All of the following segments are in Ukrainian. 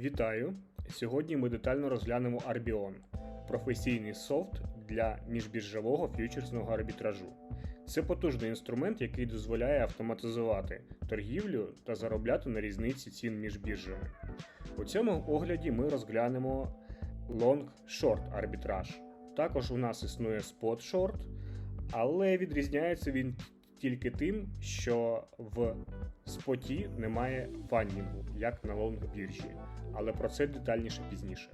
Вітаю! Сьогодні ми детально розглянемо Arbion професійний софт для міжбіржового ф'ючерсного арбітражу. Це потужний інструмент, який дозволяє автоматизувати торгівлю та заробляти на різниці цін між біржами. У цьому огляді ми розглянемо long-short арбітраж. Також у нас існує spot short, але відрізняється він тільки тим, що в споті немає фандінгу, як на лонг біржі, але про це детальніше пізніше.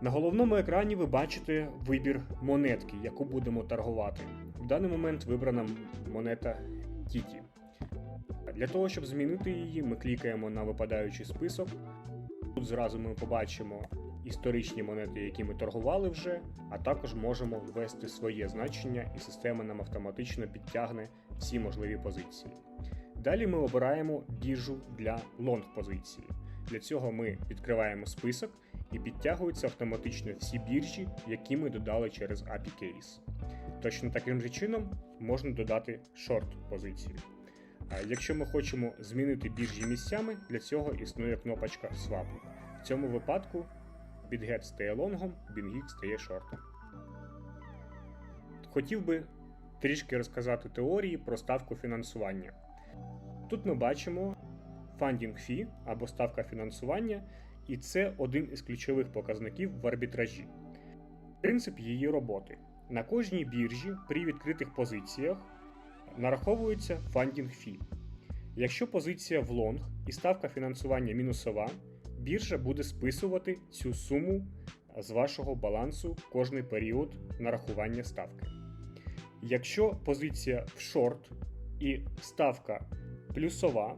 На головному екрані ви бачите вибір монетки, яку будемо торгувати. В даний момент вибрана монета Тіті. Для того, щоб змінити її, ми клікаємо на випадаючий список. Тут зразу ми побачимо історичні монети, які ми торгували вже, а також можемо ввести своє значення, і система нам автоматично підтягне всі можливі позиції. Далі ми обираємо біржу для лонг позиції. Для цього ми відкриваємо список і підтягуються автоматично всі біржі, які ми додали через API Case. Точно таким же чином можна додати шорт позицію. Якщо ми хочемо змінити біржі місцями, для цього існує кнопочка Swap. В цьому випадку BitGet стає лонгом, BingX стає шортом. Хотів би трішки розказати теорії про ставку фінансування. Тут ми бачимо funding fee або ставка фінансування, і це один із ключових показників в арбітражі. Принцип її роботи. На кожній біржі при відкритих позиціях нараховується фандінг фі. Якщо позиція в лонг і ставка фінансування мінусова, біржа буде списувати цю суму з вашого балансу кожний період нарахування ставки. Якщо позиція в шорт і ставка плюсова,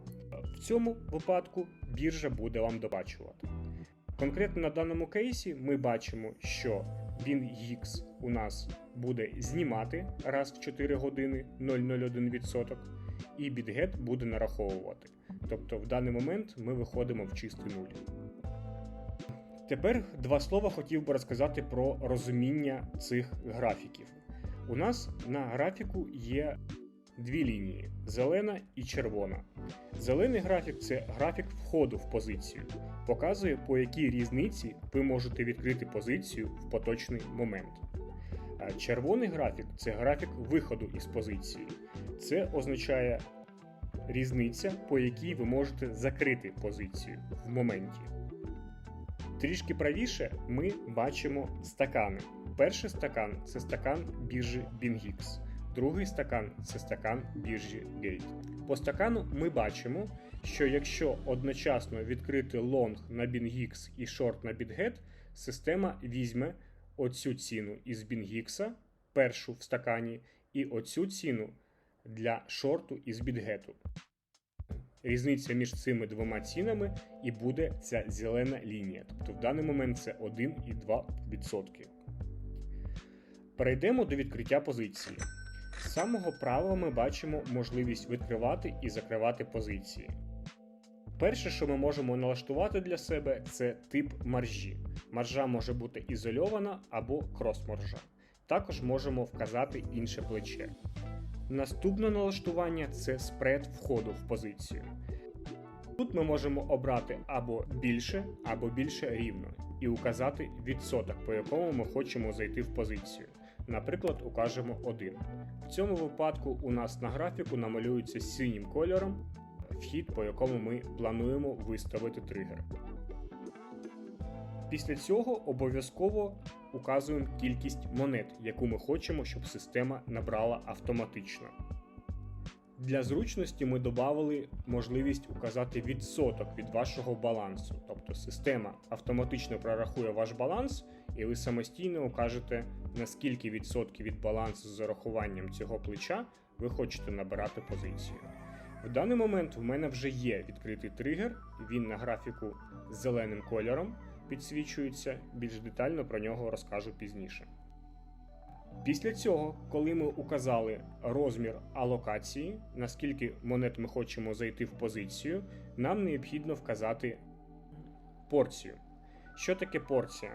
в цьому випадку біржа буде вам доплачувати. Конкретно на даному кейсі ми бачимо, що BinX у нас буде знімати раз в 4 години 0,01%, і BitGet буде нараховувати. Тобто в даний момент ми виходимо в чистий нуль. Тепер два слова хотів би розказати про розуміння цих графіків. У нас на графіку є дві лінії зелена і червона. Зелений графік це графік входу в позицію, показує, по якій різниці ви можете відкрити позицію в поточний момент. Червоний графік це графік виходу із позиції. Це означає різниця, по якій ви можете закрити позицію в моменті. Трішки правіше ми бачимо стакани. Перший стакан це стакан біржі BingX. Другий стакан це стакан біржі Gate. По стакану ми бачимо, що якщо одночасно відкрити лонг на BingX і шорт на BitGet, система візьме оцю ціну із BingX, першу в стакані, і оцю ціну для шорту із BitGet. Різниця між цими двома цінами і буде ця зелена лінія. Тобто в даний момент це 1,2%. Перейдемо до відкриття позиції. З самого права ми бачимо можливість відкривати і закривати позиції. Перше, що ми можемо налаштувати для себе, це тип маржі. Маржа може бути ізольована або крос-маржа. Також можемо вказати інше плече. Наступне налаштування це спред входу в позицію. Тут ми можемо обрати або більше, або більше рівно, і указати відсоток, по якому ми хочемо зайти в позицію. Наприклад, укажемо 1. В цьому випадку у нас на графіку намалюється синім кольором вхід, по якому ми плануємо виставити тригер. Після цього обов'язково указуємо кількість монет, яку ми хочемо, щоб система набрала автоматично. Для зручності ми додали можливість указати відсоток від вашого балансу. Тобто система автоматично прорахує ваш баланс, і ви самостійно укажете, на скільки відсотків від балансу з зарахуванням цього плеча ви хочете набирати позицію. В даний момент в мене вже є відкритий тригер, він на графіку з зеленим кольором підсвічується, більш детально про нього розкажу пізніше. Після цього, коли ми указали розмір алокації, наскільки монет ми хочемо зайти в позицію, нам необхідно вказати порцію. Що таке порція?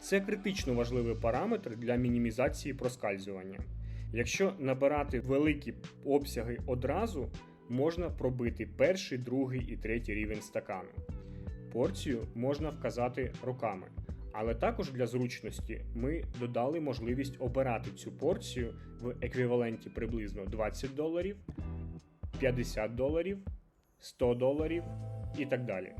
Це критично важливий параметр для мінімізації проскальзування. Якщо набирати великі обсяги одразу, можна пробити перший, другий і третій рівень стакану. Порцію можна вказати руками. Але також для зручності ми додали можливість обирати цю порцію в еквіваленті приблизно 20 доларів, 50 доларів, 100 доларів і так далі.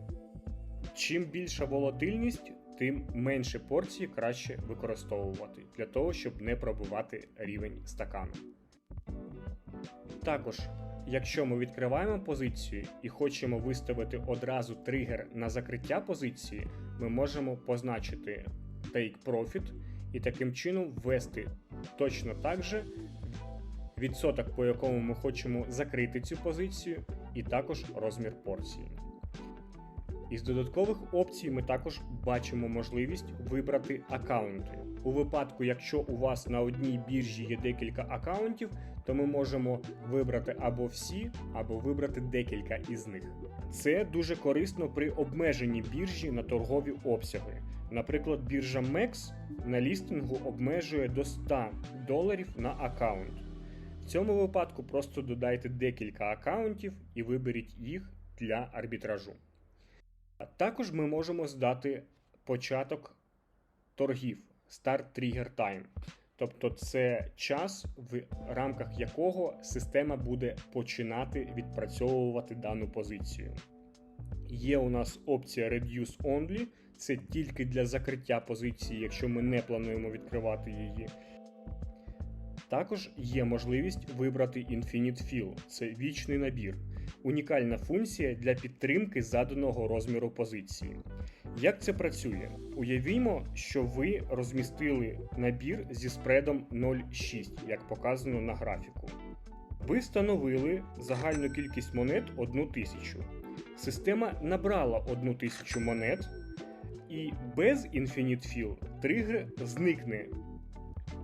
Чим більша волатильність, тим менше порції краще використовувати для того, щоб не пробивати рівень стакану. Також, якщо ми відкриваємо позицію і хочемо виставити одразу тригер на закриття позиції, ми можемо позначити Take Profit і таким чином ввести точно так же відсоток, по якому ми хочемо закрити цю позицію, і також розмір порції. Із додаткових опцій ми також бачимо можливість вибрати аккаунти. У випадку, якщо у вас на одній біржі є декілька аккаунтів, то ми можемо вибрати або всі, або вибрати декілька із них. Це дуже корисно при обмеженні біржі на торгові обсяги. Наприклад, біржа MEX на лістингу обмежує до 100 доларів на аккаунт. В цьому випадку просто додайте декілька аккаунтів і виберіть їх для арбітражу. Також ми можемо здати початок торгів Start Trigger Time. Тобто це час, в рамках якого система буде починати відпрацьовувати дану позицію. Є у нас опція Reduce Only, це тільки для закриття позиції, якщо ми не плануємо відкривати її. Також є можливість вибрати Infinite Fill це вічний набір, унікальна функція для підтримки заданого розміру позиції. Як це працює? Уявімо, що ви розмістили набір зі спредом 0,6, як показано на графіку. Ви встановили загальну кількість монет 1000. Система набрала 1000 монет, і без Infinite Fill тригер зникне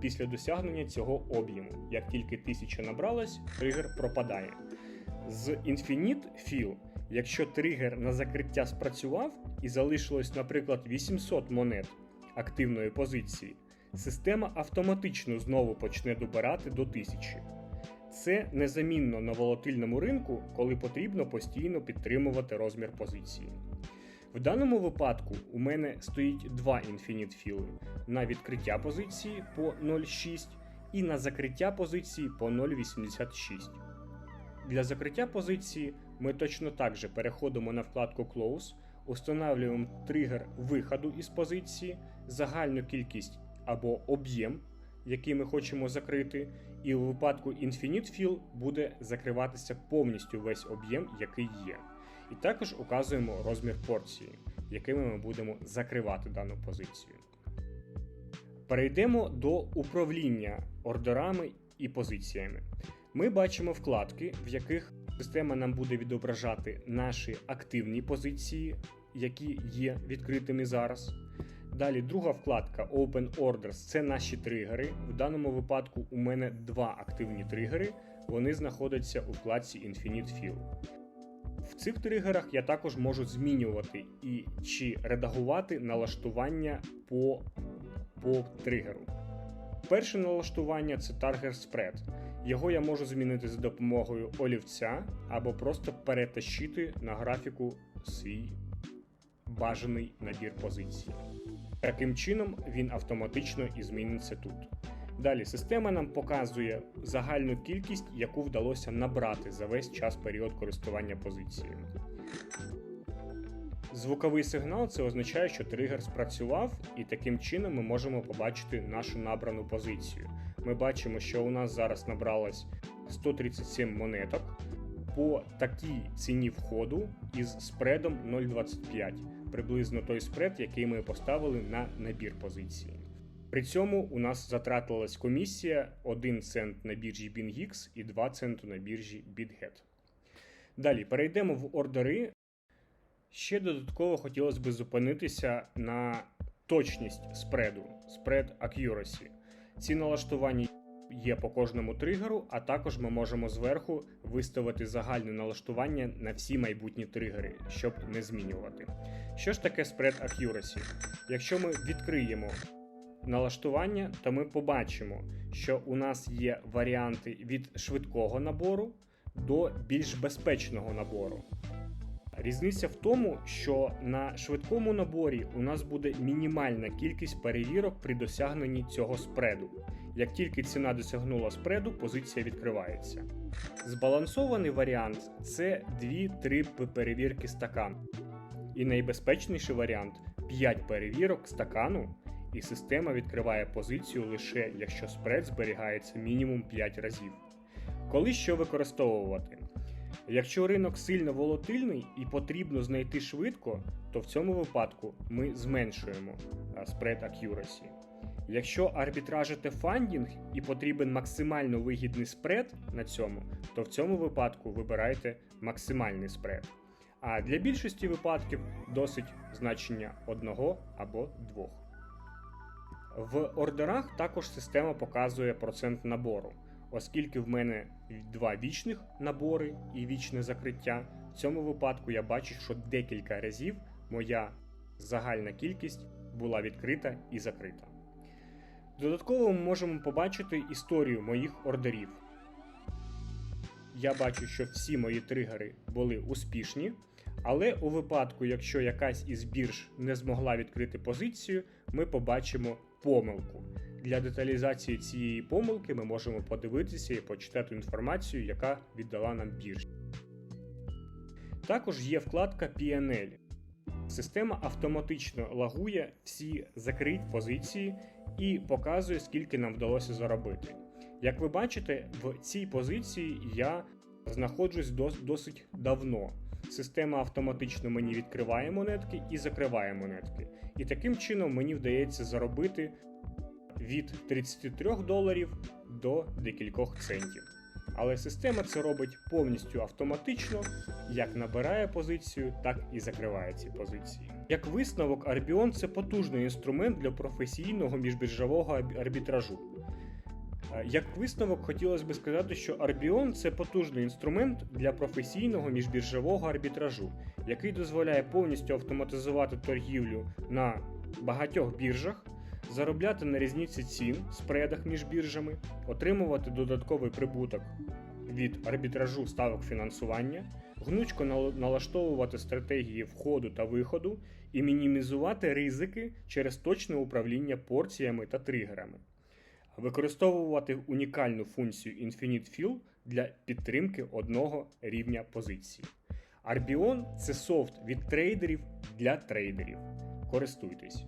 після досягнення цього об'єму. Як тільки 1000 набралась, тригер пропадає. З Infinite Fill, якщо тригер на закриття спрацював і залишилось, наприклад, 800 монет активної позиції, система автоматично знову почне добирати до 1000. Це незамінно на волатильному ринку, коли потрібно постійно підтримувати розмір позиції. В даному випадку у мене стоїть два Infinite Fill на відкриття позиції по 0,6 і на закриття позиції по 0,86. Для закриття позиції ми точно так же переходимо на вкладку Close, установлюємо тригер виходу із позиції, загальну кількість або об'єм, який ми хочемо закрити, і у випадку Infinite Fill буде закриватися повністю весь об'єм, який є. І також указуємо розмір порції, якими ми будемо закривати дану позицію. Перейдемо до управління ордерами і позиціями. Ми бачимо вкладки, в яких система нам буде відображати наші активні позиції, які є відкритими зараз. Далі друга вкладка Open Orders це наші тригери. В даному випадку у мене два активні тригери. Вони знаходяться у вкладці Infinite Fill. В цих тригерах я також можу змінювати і чи редагувати налаштування по, по тригеру. Перше налаштування це Target Spread. Його я можу змінити за допомогою олівця або просто перетащити на графіку свій бажаний набір позицій. Таким чином він автоматично і зміниться тут. Далі система нам показує загальну кількість, яку вдалося набрати за весь час період користування позицією. Звуковий сигнал це означає, що тригер спрацював, і таким чином ми можемо побачити нашу набрану позицію. Ми бачимо, що у нас зараз набралось 137 монеток по такій ціні входу із спредом 0,25, приблизно той спред, який ми поставили на набір позиції. При цьому у нас затратилась комісія 1 цент на біржі BingX і 2 центи на біржі BitHead. Далі перейдемо в ордери. Ще додатково хотілося б зупинитися на точність спреду, spread accuracy. Ці налаштування є по кожному тригеру, а також ми можемо зверху виставити загальне налаштування на всі майбутні тригери, щоб не змінювати. Що ж таке spread accuracy? Якщо ми відкриємо налаштування, то ми побачимо, що у нас є варіанти від швидкого набору до більш безпечного набору. Різниця в тому, що на швидкому наборі у нас буде мінімальна кількість перевірок при досягненні цього спреду. Як тільки ціна досягнула спреду, позиція відкривається. Збалансований варіант це 2-3 перевірки стакану. І найбезпечніший варіант 5 перевірок стакану, і система відкриває позицію лише якщо спред зберігається мінімум 5 разів. Коли що використовувати? Якщо ринок сильно волатильний і потрібно знайти швидко, то в цьому випадку ми зменшуємо spread accuracy. Якщо арбітражите фандінг і потрібен максимально вигідний спред на цьому, то в цьому випадку вибирайте максимальний спред. А для більшості випадків досить значення одного або двох. В ордерах також система показує процент набору. Оскільки в мене два вічних набори і вічне закриття, в цьому випадку я бачу, що декілька разів моя загальна кількість була відкрита і закрита. Додатково ми можемо побачити історію моїх ордерів. Я бачу, що всі мої тригери були успішні, але у випадку, якщо якась із бірж не змогла відкрити позицію, ми побачимо помилку. Для деталізації цієї помилки ми можемо подивитися і почитати інформацію, яка віддала нам біржа. Також є вкладка PNL. Система автоматично лагує всі закриті позиції і показує, скільки нам вдалося заробити. Як ви бачите, в цій позиції я знаходжусь досить давно. Система автоматично мені відкриває монетки і закриває монетки. І таким чином мені вдається заробити від 33 доларів до декількох центів. Але система це робить повністю автоматично, як набирає позицію, так і закриває ці позиції. Як висновок, Арбіон це потужний інструмент для професійного міжбіржового арбітражу. Як висновок, хотілося б сказати, що Арбіон це потужний інструмент для професійного міжбіржового арбітражу, який дозволяє повністю автоматизувати торгівлю на багатьох біржах заробляти на різниці цін, спредах між біржами, отримувати додатковий прибуток від арбітражу ставок фінансування, гнучко налаштовувати стратегії входу та виходу і мінімізувати ризики через точне управління порціями та тригерами. Використовувати унікальну функцію Infinite Fill для підтримки одного рівня позиції. Arbion це софт від трейдерів для трейдерів. Користуйтесь.